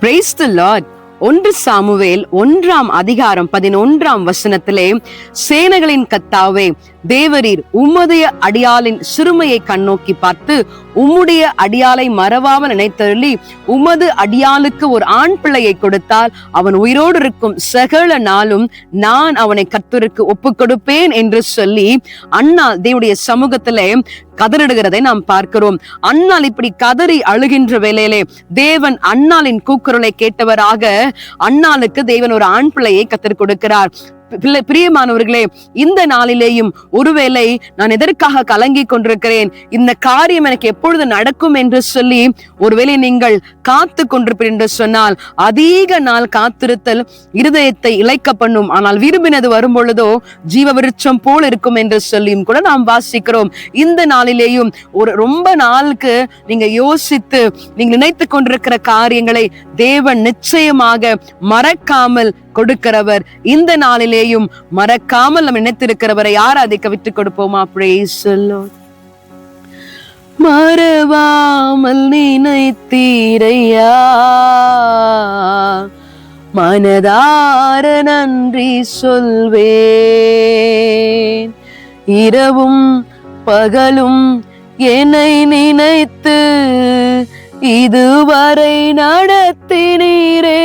Price the lord ஒன்று Samuel ஒன்றாம் அதிகாரம் பதினொன்றாம் வசனத்திலே சேனைகளின் கத்தாவே தேவரீர் உம்முடைய அடியாளின் சிறுமையை கண்ணோக்கி பார்த்து உம்முடைய அடியாலை மறவாமல் நினைத்தருளி உமது அடியாளுக்கு ஒரு ஆண் பிள்ளையை கொடுத்தால் அவன் உயிரோடு இருக்கும் சகல நாளும் நான் அவனை கத்தருக்கு ஒப்பு கொடுப்பேன் என்று சொல்லி அண்ணா தேவடைய சமூகத்திலே கதறிடுகிறதை நாம் பார்க்கிறோம். அண்ணால் இப்படி கதறி அழுகின்ற வேலையிலே தேவன் அண்ணாளின் கூக்குரலை கேட்டவராக அண்ணாளுக்கு தேவன் ஒரு ஆண் பிள்ளையை கத்தர் கொடுக்கிறார். பிள்ளை பிரியமானவர்களே இந்த நாளிலேயும் ஒருவேளை நான் எதற்காக கலங்கி கொண்டிருக்கிறேன்? இந்த காரியம் எனக்கு எப்பொழுது நடக்கும் என்று சொல்லி ஒருவேளை நீங்கள் காத்து கொண்டிருப்பீர் என்று சொன்னால் அதிக நாள் காத்திருத்தல் இருதயத்தை இழைக்க பண்ணும். ஆனால் விரும்பினது வரும் பொழுதோ ஜீவ விருட்சம் போல் இருக்கும் என்று சொல்லியும் கூட நாம் வாசிக்கிறோம். இந்த நாளிலேயும் ஒரு ரொம்ப நாளுக்கு நீங்க யோசித்து நீங்க நினைத்து கொண்டிருக்கிற காரியங்களை தேவன் நிச்சயமாக மறக்காமல் கொடுக்கிறவர். இந்த நாளிலேயும் மறக்காமல் நம்ம நினைத்திருக்கிறவரை ஆராதிக்க விட்டு கொடுப்போமா? Praise the மறவாமல் நினைத்தீரையா? மனதார நன்றி சொல்வேன். இரவும் பகலும் என்னை நினைத்து இதுவரை நடத்தினீரே.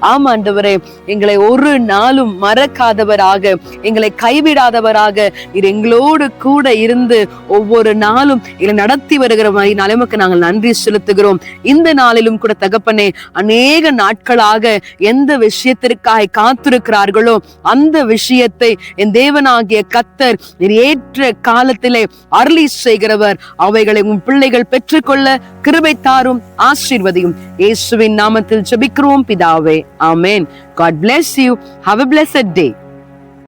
ஆமாண்டவரே எங்களை ஒரு நாளும் மறக்காதவராக எங்களை கைவிடாதவராக இது எங்களோடு கூட இருந்து ஒவ்வொரு நாளும் இதை நடத்தி வருகிற மாதிரி நிலைமைக்கு நாங்கள் நன்றி செலுத்துகிறோம். இந்த நாளிலும் கூட தகப்பனே அநேக நாட்களாக எந்த விஷயத்திற்காக காத்திருக்கிறார்களோ அந்த விஷயத்தை என் தேவனாகிய கத்தர் ஏற்ற காலத்திலே அருளி செய்கிறவர். அவைகளை உன் பிள்ளைகள் பெற்றுக்கொள்ள கிருபை தாரும் ஆசீர்வதியும். യേശുവിൻ നാമത്തിൽ ജപിക്രവും പിതാവേ ആമേൻ God bless you have a blessed day